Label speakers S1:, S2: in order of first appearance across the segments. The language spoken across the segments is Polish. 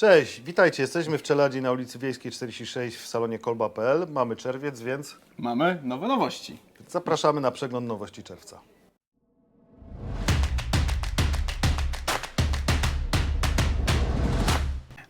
S1: Cześć, witajcie. Jesteśmy w Czeladzie na ulicy Wiejskiej 46 w salonie kolba.pl. Mamy czerwiec, więc
S2: Mamy nowe nowości.
S1: zapraszamy na przegląd nowości czerwca.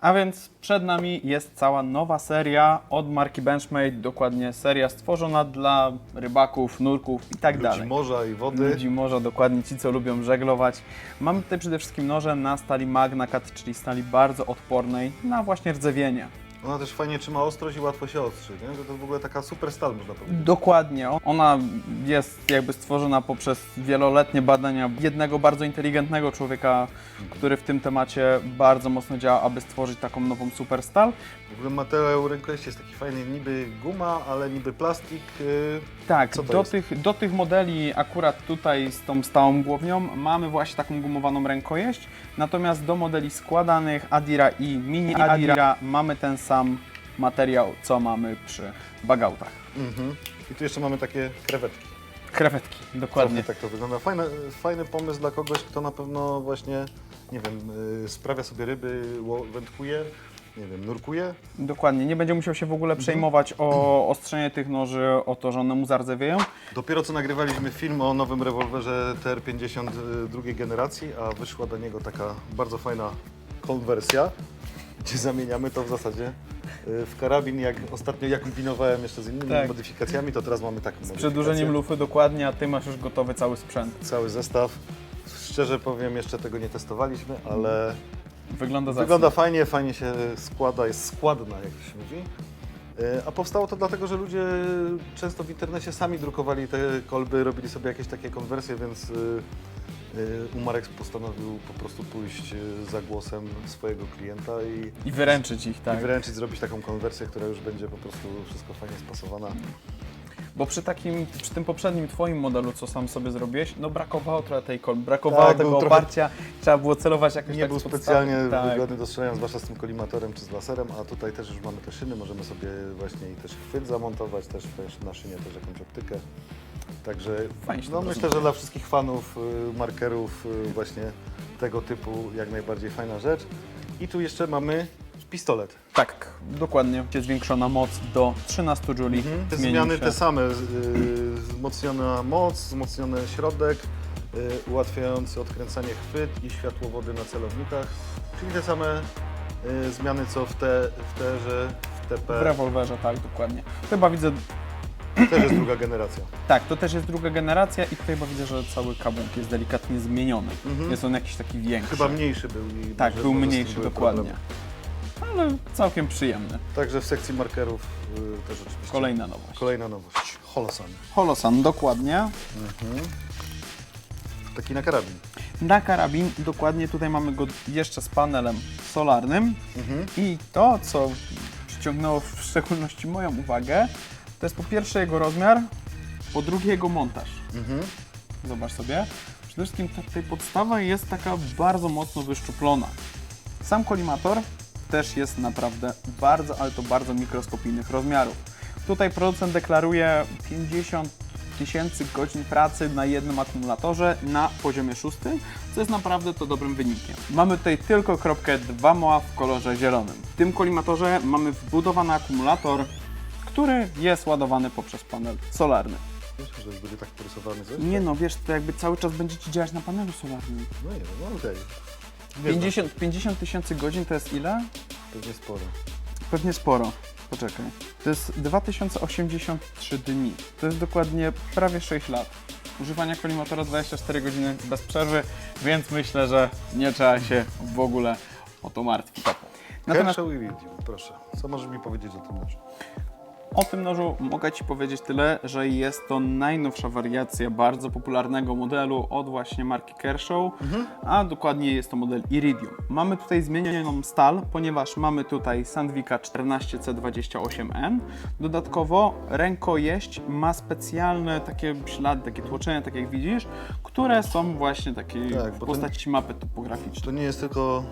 S2: A więc przed nami jest cała nowa seria od marki Benchmade, dokładnie seria stworzona dla rybaków, nurków i tak
S1: Ludzi
S2: dalej.
S1: morza i wody.
S2: Ludzi morza, dokładnie ci, co lubią żeglować. Mamy tutaj przede wszystkim noże na stali Magna Cut, czyli stali bardzo odpornej na właśnie rdzewienie.
S1: Ona też fajnie trzyma ostrość i łatwo się ostrzy, nie? Że to w ogóle taka super stal, można powiedzieć.
S2: Dokładnie. Ona jest jakby stworzona poprzez wieloletnie badania jednego bardzo inteligentnego człowieka, który w tym temacie bardzo mocno działa, aby stworzyć taką nową superstal.
S1: W ogóle materiał rękojeści jest taki fajny, niby guma, ale niby plastik. yy,
S2: Tak,
S1: Co to
S2: do
S1: jest?
S2: tych, do tych modeli akurat tutaj z tą stałą głownią mamy właśnie taką gumowaną rękojeść, natomiast do modeli składanych Adira i Mini Adira mamy ten sam materiał, co mamy przy bagautach.
S1: Mhm. I tu jeszcze mamy takie krewetki.
S2: Krewetki, dokładnie.
S1: Trochę tak to wygląda. Fajny, fajny pomysł dla kogoś, kto na pewno właśnie, nie wiem, yy, sprawia sobie ryby, ło- wędkuje, nie wiem, nurkuje.
S2: Dokładnie, nie będzie musiał się w ogóle przejmować o ostrzenie tych noży, o to, że one mu zardzewieją.
S1: Dopiero co nagrywaliśmy film o nowym rewolwerze TR-50 y, drugiej generacji, a wyszła do niego taka bardzo fajna konwersja, gdzie zamieniamy to w zasadzie y, w karabin, jak ostatnio ja kombinowałem jeszcze z innymi
S2: Tak.
S1: modyfikacjami, to teraz mamy taką
S2: Z
S1: modyfikację.
S2: przedłużeniem lufy dokładnie, a ty masz już gotowy cały sprzęt.
S1: Cały zestaw. Szczerze powiem, jeszcze tego nie testowaliśmy, ale
S2: Wygląda zacnie.
S1: wygląda fajnie, fajnie się składa, jest składna, jak to się mówi. Y, A powstało to dlatego, że ludzie często w internecie sami drukowali te kolby, robili sobie jakieś takie konwersje, więc y, y, Umarex postanowił po prostu pójść y, za głosem swojego klienta i,
S2: I wyręczyć ich, tak.
S1: i wręczyć zrobić taką konwersję, która już będzie po prostu wszystko fajnie spasowana.
S2: Bo przy takim, przy tym poprzednim twoim modelu, co sam sobie zrobiłeś, no brakowało trochę tej kolby, brakowało
S1: Tak,
S2: tego
S1: trochę-
S2: oparcia, trzeba było celować jakoś
S1: Nie
S2: tak
S1: był
S2: z podstawy.
S1: specjalnie
S2: tak.
S1: wygodny do strzelania, zwłaszcza z tym kolimatorem czy z laserem, a tutaj też już mamy te szyny, możemy sobie właśnie i też chwyt zamontować, też też na szynie też jakąś optykę. Także
S2: Fajnie się
S1: no
S2: to
S1: myślę, że dla wszystkich fanów y, markerów y, właśnie tego typu jak najbardziej fajna rzecz. I tu jeszcze mamy pistolet.
S2: Tak, dokładnie. Jest zwiększona moc do 13 juli.
S1: Te
S2: Zmienił
S1: zmiany
S2: się.
S1: te same, y, wzmocniona moc, wzmocniony środek, y, ułatwiający odkręcanie chwyt i światłowody na celownikach, czyli te same y, zmiany co w, te, w terze, w
S2: W
S1: TP,
S2: rewolwerze, tak, dokładnie. Chyba widzę,
S1: też jest druga generacja.
S2: tak, to też jest druga generacja i tutaj chyba widzę, że cały kabłok jest delikatnie zmieniony.
S1: Mhm.
S2: Jest on jakiś taki większy.
S1: Chyba mniejszy był. I
S2: Tak, był mniejszy, dokładnie.
S1: problemy.
S2: Ale całkiem przyjemny.
S1: Także w sekcji markerów y, też oczywiście.
S2: Kolejna nowość.
S1: Kolejna nowość. Holosan.
S2: Holosan, dokładnie.
S1: Taki na karabin.
S2: Na karabin, dokładnie tutaj mamy go jeszcze z panelem solarnym.
S1: Mhm.
S2: I to, co przyciągnęło w szczególności moją uwagę, to jest po pierwsze jego rozmiar, po drugie jego montaż.
S1: Mhm.
S2: Zobacz sobie. Przede wszystkim ta tutaj podstawa jest taka bardzo mocno wyszczuplona. Sam kolimator też jest naprawdę bardzo, ale to bardzo mikroskopijnych rozmiarów. Tutaj producent deklaruje 50 tysięcy godzin pracy na jednym akumulatorze na poziomie szóstym, co jest naprawdę to dobrym wynikiem. Mamy tutaj tylko kropkę 2 MOA w kolorze zielonym. W tym kolimatorze mamy wbudowany akumulator, który jest ładowany poprzez panel solarny.
S1: Wiesz, że będzie tak porysowany coś?
S2: Nie no, wiesz, to jakby cały czas będzie Ci działać na panelu solarnym.
S1: No nie no okej. Nie
S2: 50 50 tysięcy godzin to jest ile?
S1: znam, Pewnie sporo.
S2: Pewnie sporo. Poczekaj. To jest 2083 dni. To jest dokładnie prawie 6 lat. Używania kolimatora 24 godziny bez przerwy, więc myślę, że nie trzeba się w ogóle o to martwić. Natomiast
S1: Kershaw i Iridium, proszę. Co możesz mi powiedzieć o tym nożu?
S2: O tym nożu mogę Ci powiedzieć tyle, że jest to najnowsza wariacja bardzo popularnego modelu od właśnie marki Kershaw, a dokładnie jest to model Iridium. Mamy tutaj zmienioną stal, ponieważ mamy tutaj Sandvika 14C28N. Dodatkowo rękojeść ma specjalne takie ślady, takie tłoczenia, tak jak widzisz, które są właśnie takie
S1: Tak,
S2: w postaci mapy topograficznej.
S1: To nie jest tylko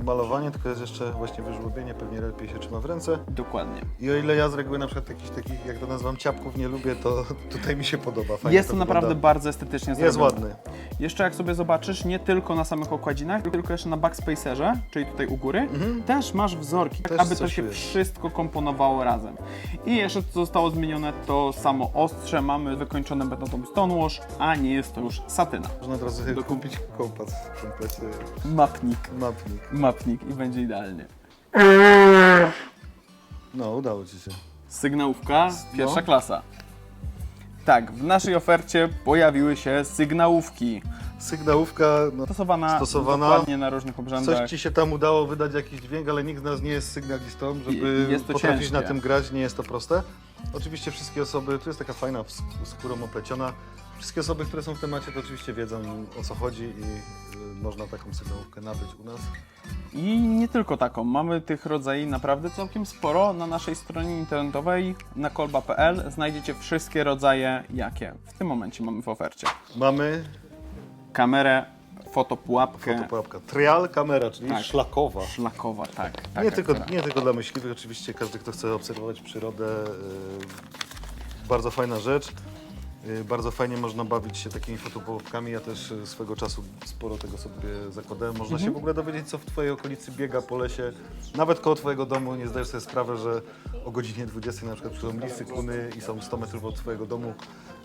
S1: y, malowanie, tylko jest jeszcze właśnie wyżłobienie, pewnie lepiej się trzyma w ręce.
S2: Dokładnie.
S1: I o ile ja z reguły na przykład jakichś takich, jak to nazywam, ciapków nie lubię, to tutaj mi się podoba. Fajnie
S2: jest to, naprawdę bardzo estetycznie
S1: Jest
S2: zrobione.
S1: ładny.
S2: Jeszcze jak sobie zobaczysz, nie tylko na samych okładzinach, tylko jeszcze na backspacerze, czyli tutaj u góry, też masz wzorki, tak
S1: Mhm. Też
S2: aby to się
S1: jest.
S2: wszystko komponowało razem. I jeszcze co zostało zmienione, to samo ostrze mamy wykończone betoną stonewash, a nie jest to już satyna.
S1: Można od razu sobie kupić kompas w komplecie,
S2: Mapnik.
S1: mapnik.
S2: Mapnik i będzie idealnie.
S1: No, udało Ci się.
S2: Sygnałówka, pierwsza
S1: No.
S2: klasa. Tak, w naszej ofercie pojawiły się sygnałówki.
S1: Sygnałówka, no,
S2: Stosowana,
S1: Stosowana.
S2: dokładnie na różnych obrzędach.
S1: coś Ci się tam udało wydać jakiś dźwięk, ale nikt z nas nie jest sygnalistą, żeby
S2: I- jest to
S1: potrafić
S2: ciężkie.
S1: na tym grać, nie jest to proste. Oczywiście wszystkie osoby, tu jest taka fajna sk- skórą opleciona, wszystkie osoby, które są w temacie, to oczywiście wiedzą o co chodzi i y, można taką sygnałówkę nabyć u nas.
S2: I nie tylko taką. Mamy tych rodzajów naprawdę całkiem sporo. Na naszej stronie internetowej na kolba.pl znajdziecie wszystkie rodzaje, jakie w tym momencie mamy w ofercie.
S1: Mamy
S2: Kamerę, fotopułapkę,
S1: fotopułapka, trial kamera, czyli
S2: Tak.
S1: szlakowa.
S2: szlakowa, tak. taka,
S1: nie, tylko,
S2: która-
S1: nie tylko dla myśliwych, oczywiście każdy, kto chce obserwować przyrodę, y, bardzo fajna rzecz. Y, Bardzo fajnie można bawić się takimi fotopułapkami. Ja też y, swego czasu sporo tego sobie zakładałem. Można
S2: Mhm.
S1: się w ogóle dowiedzieć, co w Twojej okolicy biega po lesie. Nawet koło Twojego domu nie zdajesz sobie sprawy, że o godzinie 20 na przykład przychodzą lisy, kuny i są 100 metrów od Twojego domu,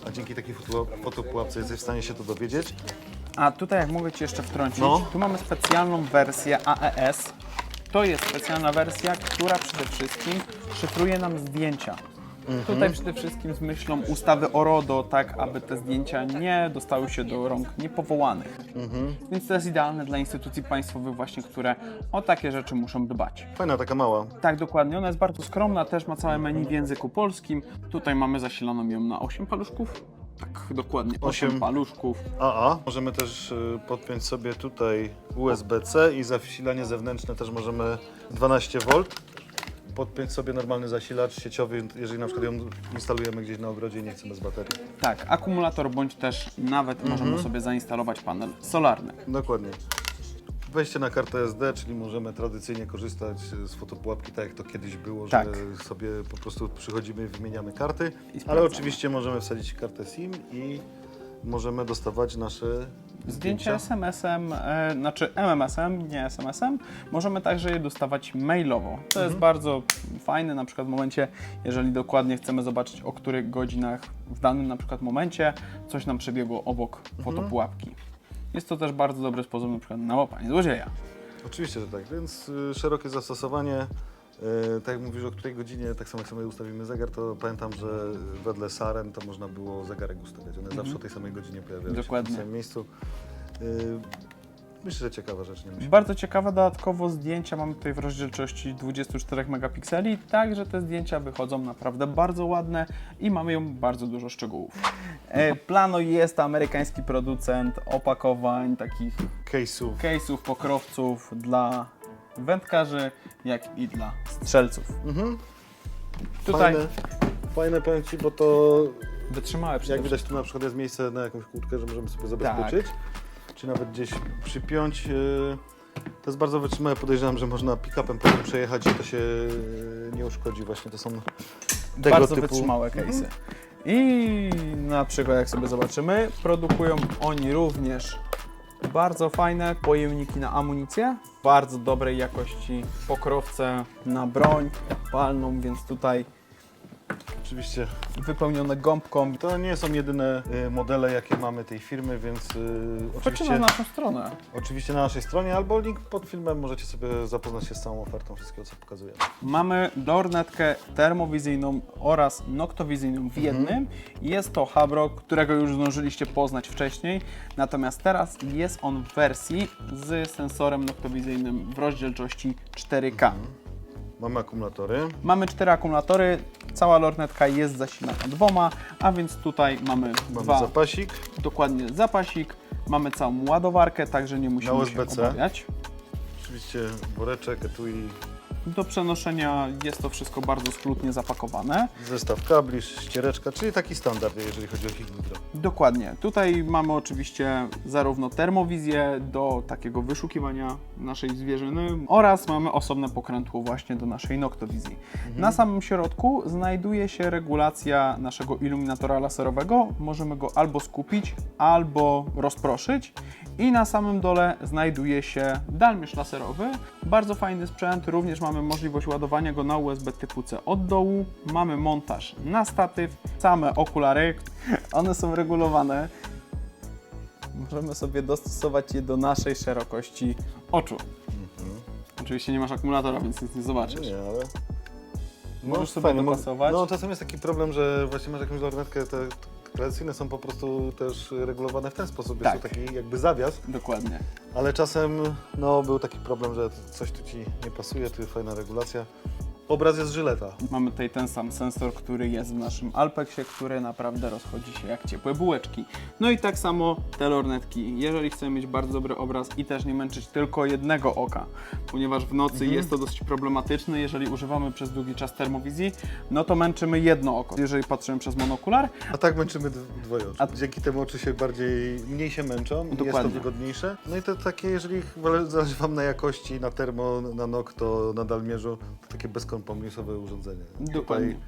S1: a dzięki takiej foto- fotopułapce jesteś w stanie się to dowiedzieć.
S2: A tutaj, jak mogę Ci jeszcze wtrącić,
S1: No.
S2: tu mamy specjalną wersję AES. To jest specjalna wersja, która przede wszystkim szyfruje nam zdjęcia. Tutaj przede wszystkim z myślą ustawy o RODO, tak aby te zdjęcia nie dostały się do rąk niepowołanych. Więc to jest idealne dla instytucji państwowych właśnie, które o takie rzeczy muszą dbać.
S1: Fajna, taka mała.
S2: Tak, dokładnie. Ona jest bardzo skromna, też ma całe menu w języku polskim. Tutaj mamy zasiloną ją na 8 paluszków. Tak, dokładnie. 8
S1: Osiem.
S2: paluszków.
S1: AA. Możemy też y, podpiąć sobie tutaj USB-C i zasilanie zewnętrzne też możemy 12 V. Podpiąć sobie normalny zasilacz sieciowy, jeżeli na przykład ją instalujemy gdzieś na ogrodzie i nie chcemy z baterii.
S2: Tak, akumulator bądź też nawet możemy sobie zainstalować panel solarny.
S1: Dokładnie. Wejście na kartę SD, czyli możemy tradycyjnie korzystać z fotopułapki, tak jak to kiedyś było,
S2: Tak.
S1: że sobie po prostu przychodzimy, wymieniamy karty, ale
S2: sprawdzamy.
S1: oczywiście możemy wsadzić kartę SIM i możemy dostawać nasze
S2: Zdjęcia SMS-em, e, znaczy MMS-em, nie SMS-em, możemy także je dostawać mailowo. To jest bardzo fajne, na przykład w momencie, jeżeli dokładnie chcemy zobaczyć, o których godzinach w danym na przykład momencie coś nam przebiegło obok fotopułapki. Jest to też bardzo dobry sposób na przykład na łapanie złodzieja.
S1: Oczywiście, że tak, więc y, szerokie zastosowanie. Y, tak jak mówisz, o której godzinie, tak samo jak sobie ustawimy zegar, to pamiętam, że wedle Saren to można było zegarek ustawiać. One zawsze o tej samej godzinie pojawiały się w
S2: Dokładnie.
S1: tym samym miejscu. Y, myślę, że ciekawa rzecz, nie myślę.
S2: Bardzo ciekawe dodatkowo zdjęcia mamy tutaj w rozdzielczości 24 megapikseli, także te zdjęcia wychodzą naprawdę bardzo ładne i mamy ją bardzo dużo szczegółów. E, Plano jest to amerykański producent opakowań, takich
S1: Case'ów.
S2: case'ów, pokrowców dla wędkarzy, jak i dla strzelców.
S1: Mhm.
S2: Tutaj
S1: Fajne, fajne powiem Ci, bo to
S2: wytrzymałe przede
S1: jak widać tu na przykład jest miejsce na jakąś kłódkę, że możemy sobie zabezpieczyć.
S2: Tak.
S1: Czy nawet gdzieś przypiąć. y, To jest bardzo wytrzymałe. Podejrzewam, że można pick-upem po tym przejechać i to się y, nie uszkodzi. Właśnie to są tego
S2: bardzo
S1: typu.
S2: wytrzymałe case'y. I na przykład jak sobie zobaczymy, produkują oni również bardzo fajne pojemniki na amunicję, bardzo dobrej jakości pokrowce na broń palną, więc tutaj
S1: Oczywiście
S2: wypełnione gąbką.
S1: To nie są jedyne y, modele, jakie mamy tej firmy, więc y,
S2: Chodźcie
S1: oczywiście,
S2: na naszą stronę.
S1: oczywiście na naszej stronie albo link pod filmem możecie sobie zapoznać się z całą ofertą wszystkiego, co pokazujemy.
S2: Mamy lornetkę termowizyjną oraz noktowizyjną w jednym. Jest to Habro, którego już zdążyliście poznać wcześniej, natomiast teraz jest on w wersji z sensorem noktowizyjnym w rozdzielczości 4K.
S1: Mamy akumulatory.
S2: Mamy cztery akumulatory, cała lornetka jest zasilana dwoma, a więc tutaj mamy,
S1: Mamy
S2: dwa,
S1: zapasik.
S2: dokładnie zapasik, mamy całą ładowarkę, także nie musimy się obawiać.
S1: Oczywiście woreczek, etui,
S2: Do przenoszenia jest to wszystko bardzo skrutnie zapakowane.
S1: Zestaw kabli, ściereczka, czyli taki standard, jeżeli chodzi o Hignitro.
S2: Dokładnie. Tutaj mamy oczywiście zarówno termowizję do takiego wyszukiwania naszej zwierzyny oraz mamy osobne pokrętło właśnie do naszej noktowizji. Na samym środku znajduje się regulacja naszego iluminatora laserowego. Możemy go albo skupić, albo rozproszyć. I na samym dole znajduje się dalmierz laserowy. Bardzo fajny sprzęt. Również mamy możliwość ładowania go na USB typu C od dołu. Mamy montaż na statyw, same okulary. One są regulowane. Możemy sobie dostosować je do naszej szerokości oczu. Oczywiście nie masz akumulatora, więc nic nie zobaczysz.
S1: Nie, ale...
S2: Możesz sobie
S1: fajnie,
S2: dopasować.
S1: No czasem jest taki problem, że właśnie masz jakąś lornetkę, te tradycyjne są po prostu też regulowane w ten sposób, jest
S2: Tak.
S1: to taki jakby zawias,
S2: Dokładnie.
S1: ale czasem no był taki problem, że coś tu Ci nie pasuje, tu fajna regulacja. Obraz jest żyleta.
S2: Mamy tutaj ten sam sensor, który jest w naszym Alpexie, który naprawdę rozchodzi się jak ciepłe bułeczki. No i tak samo te lornetki. Jeżeli chcemy mieć bardzo dobry obraz i też nie męczyć tylko jednego oka, ponieważ w nocy jest to dosyć problematyczne, jeżeli używamy przez długi czas termowizji, no to męczymy jedno oko. Jeżeli patrzymy przez monokular,
S1: A tak męczymy dwoje oczu.
S2: A-
S1: Dzięki temu oczy się bardziej, mniej się męczą, jest to
S2: Dokładnie.
S1: wygodniejsze. No i to takie, jeżeli zależy Wam na jakości, na termo, na NOK, to na dalmierzu, to takie bezkompromisowe urządzenie.
S2: Dokładnie.
S1: Tutaj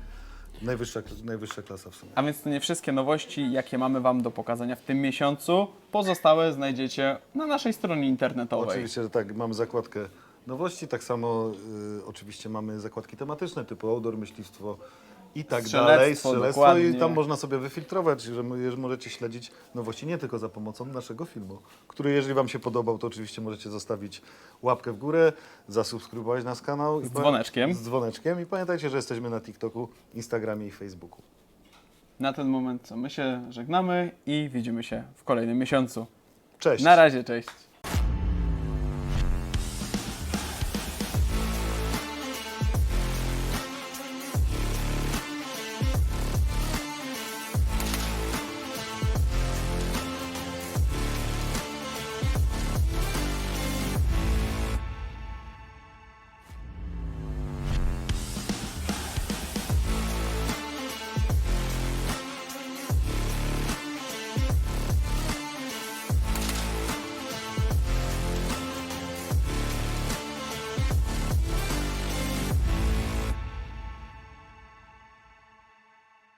S1: najwyższa, najwyższa klasa w sumie.
S2: A więc to nie wszystkie nowości, jakie mamy Wam do pokazania w tym miesiącu. Pozostałe znajdziecie na naszej stronie internetowej.
S1: Oczywiście, że tak, mamy zakładkę nowości, tak samo y, oczywiście mamy zakładki tematyczne typu outdoor, myśliwstwo i tak dalej, strzelectwo i tam można sobie wyfiltrować, że, mo- że możecie śledzić nowości nie tylko za pomocą naszego filmu, który jeżeli Wam się podobał, to oczywiście możecie zostawić łapkę w górę, zasubskrybować nasz kanał.
S2: Z dzwoneczkiem.
S1: Z dzwoneczkiem i pamiętajcie, że jesteśmy na TikToku, Instagramie i Facebooku.
S2: Na ten moment co my się żegnamy i widzimy się w kolejnym miesiącu.
S1: Cześć!
S2: Na razie, cześć.